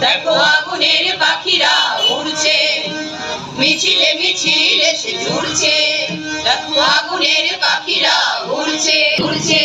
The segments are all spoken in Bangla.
দেখো আগুনের পাখিরা উড়ছে মিছিলে মিছিলে সে জুড়ছে দেখো আগুনের পাখিরা উড়ছে উড়ছে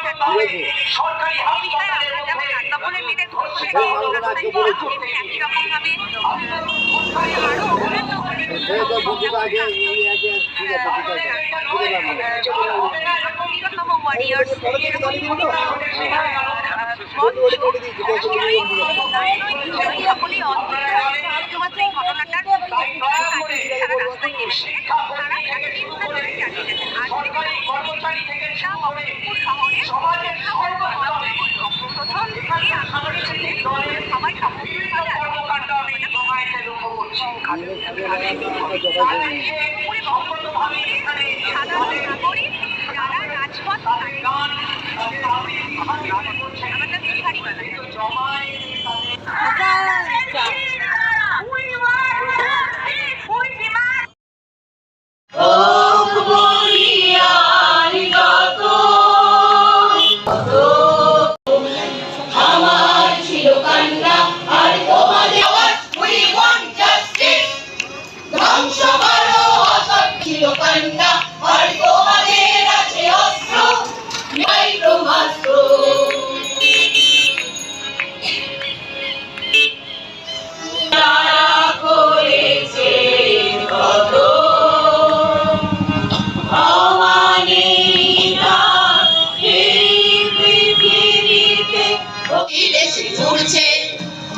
এই বিষয়ে আমরা যেমন রাজভবনের মেয়েদের একই রকম ভাবে আরও অন্যান্য বীরতম ওয়ারিয়ার্স সকলেই শুধুমাত্র এই ঘটনাটার সারা রাস্তায় নেমেছে সাধারণ নাগরিক যারা রাজপথ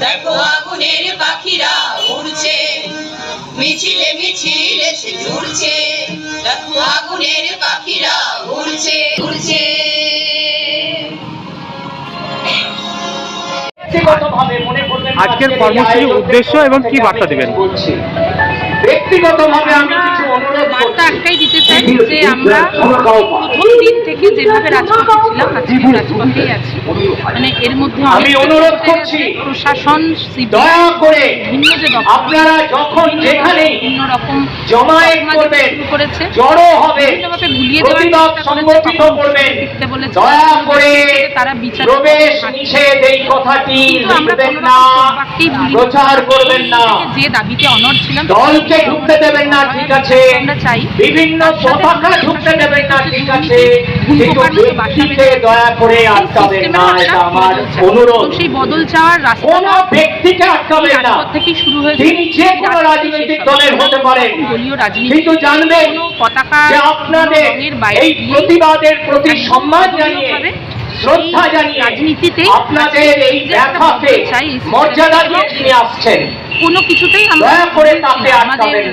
দেখো আগুনের পাখিরা উড়ছে। মিছিলে মিছিলে সে জুড়ছে দেখো আগুনের পাখিরা উড়ছে উড়ছে। আজকের কর্মসূচির উদ্দেশ্য এবং কি বার্তা দিবেন? ব্যক্তিগতভাবে আমি কিছু অনুরোধ বার্তা একটাই দিতে চাই যে আমরা প্রথম দিন থেকে যেভাবে রাজপথে ছিলাম আজকে রাজপথেই আছি। মানে এর মধ্যে আমি অনুরোধ করছি, প্রশাসন দয়া করে ভিন্ন যে আপনারা যখন বিভিন্ন যেখানেই বিভিন্ন রকম শুরু করেছে। বিভিন্নভাবে ভুলিয়ে দেওয়ার তারা বিচার প্রচার করবেন না। যে দাবিতে অনড় ছিলাম দলকে ঢুকতে দেবেন না ঠিক আছে। আমরা চাই বিভিন্ন পতাকা ঢুকতে দেবেন না ঠিক আছে। ভুল কিন্তু প্রকার মতো বাসা ব্যক্তিকে দয়া করে আটকাবেন না এটা আমার অনুরোধ। সেই বদল চাওয়ার রাস্তা ব্যক্তিকে আটকাবেন না। রাজপথ শুরু হয়েছে। তিনি যে কোনো রাজনৈতিক দলের হতে পারেন কিন্তু জানবেন কোনো যে আপনাদের কোনো রঙের বাইরে এই প্রতিবাদের প্রতি সম্মান জানিয়ে শ্রদ্ধা জানিয়ে রাজনীতিতে আপনাদের এই মর্যাদা দিয়ে নিয়ে আসছেন। কোনো কিছুতেই আমরা করে তাতে আটকাবেন না।